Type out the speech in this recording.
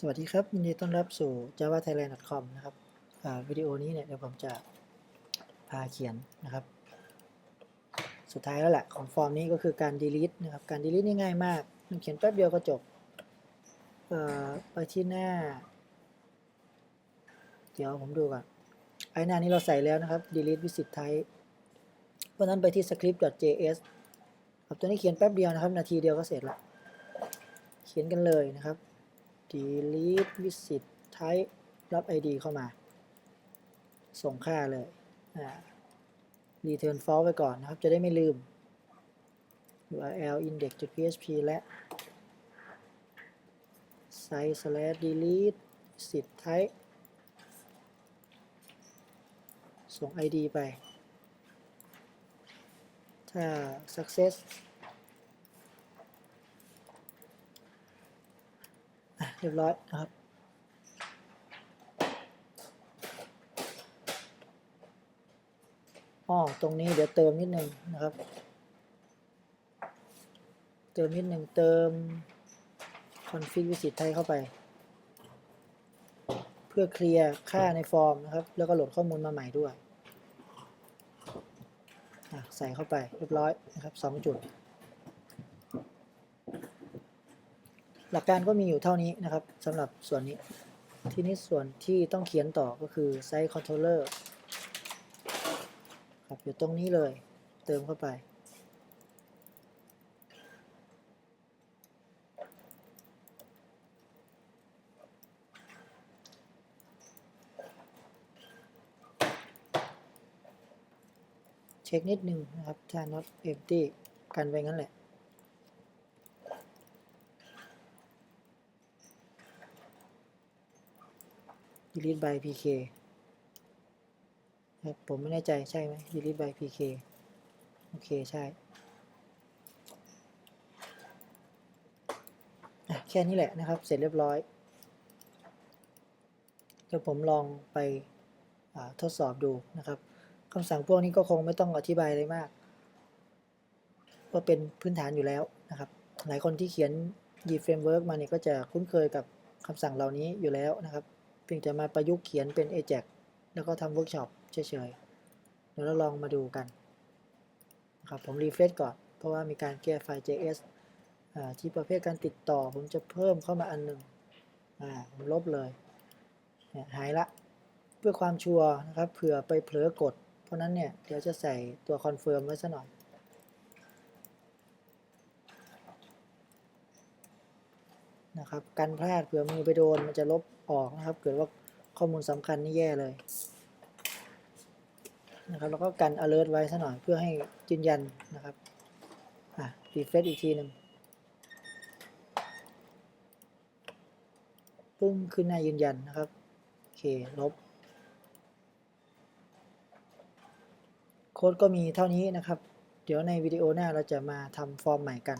สวัสดีครับยินดีต้อนรับสู่ javathailand.com นะครับวิดีโอนี้เนี่ยเดี๋ยวผมจะพาเขียนนะครับ สุดท้ายแล้วแหละของฟอร์มนี้ก็คือการ delete นะครับ การ delete นี่ง่ายมากมันเขียนแป๊บเดียวก็จบไปที่หน้า เดี๋ยวผมดูก่อนไอ้หน้านี้เราใส่แล้วนะครับ delete visit type เพราะฉะนั้นไปที่ script.js ครับตัวนี้เขียนแป๊บเดียวนะครับ นาทีเดียวก็เสร็จละเขียนกันเลยนะครับ delete visit type รับ id เข้ามา ส่งค่าเลยอ่า return false ไว้ก่อนนะครับ จะได้ไม่ลืม url index.php และ site slash delete visit type ส่ง id ไป ถ้า success อะ เรียบร้อยนะครับ อ๋อ ตรงนี้เดี๋ยวเติมนิดหนึ่งนะครับ เติมนิดหนึ่งเติม config visit ไทยเข้าไป เพื่อเคลียร์ค่าในฟอร์มนะครับ แล้วก็โหลดข้อมูลมาใหม่ด้วย ใส่เข้าไปเรียบร้อยนะครับสองจุด หลักการก็มีอยู่เท่านี้นะครับสำหรับส่วนนี้ ทีนี้ส่วนที่ต้องเขียนต่อก็คือ site controller ครับอยู่ตรงนี้เลยเติมเข้าไป เช็คนิดนึงนะครับถ้า not empty กันไปงั้นแหละ delete by pk คผมไม่แน่ใจใช่ไหม delete by pk โอเค ใช่ แค่นี้แหละนะครับ เสร็จเรียบร้อย เดี๋ยวผมลองไปทดสอบดูนะครับคำสั่งพวกนี้ก็คงไม่ต้องอธิบายอะไรมากก็เป็นพื้นฐานอยู่แล้วนะครับ หลายคนที่เขียน G Framework มาเนี่ยก็จะคุ้นเคยกับคำสั่งเหล่านี้อยู่แล้วนะครับ เพียงแต่มาประยุกต์เขียนเป็น Ajax แล้วก็ทำเวิร์กช็อปเฉยๆเดี๋ยวเราลองมาดูกันนะครับผมรีเฟรชก่อน เพราะว่ามีการแก้ไฟล์ JS ที่ประเภทการติดต่อ ผมจะเพิ่มเข้ามาอันหนึ่งผมลบเลยเนี่ยหายละ เพื่อความชัวร์นะครับเผื่อไปเผลอกด เพราะนั้นเนี่ยเดี๋ยวจะใส่ตัวคอนเฟิร์มไว้ซะหน่อย นะครับกันพลาดเผื่อมือไปโดนมันจะลบออกนะครับ เกิดว่าข้อมูลสำคัญนี่แย่เลยนะครับแล้วก็กัน alert ไว้ซะหน่อยเพื่อให้ยืนยันนะครับอะ refresh อีกทีหนึ่งปึ้งขึ้นหน้ายืนยันนะครับโอเคลบโค้ดก็มีเท่านี้นะครับ เดี๋ยวในวิดีโอหน้าเราจะมาทำฟอร์มใหม่กัน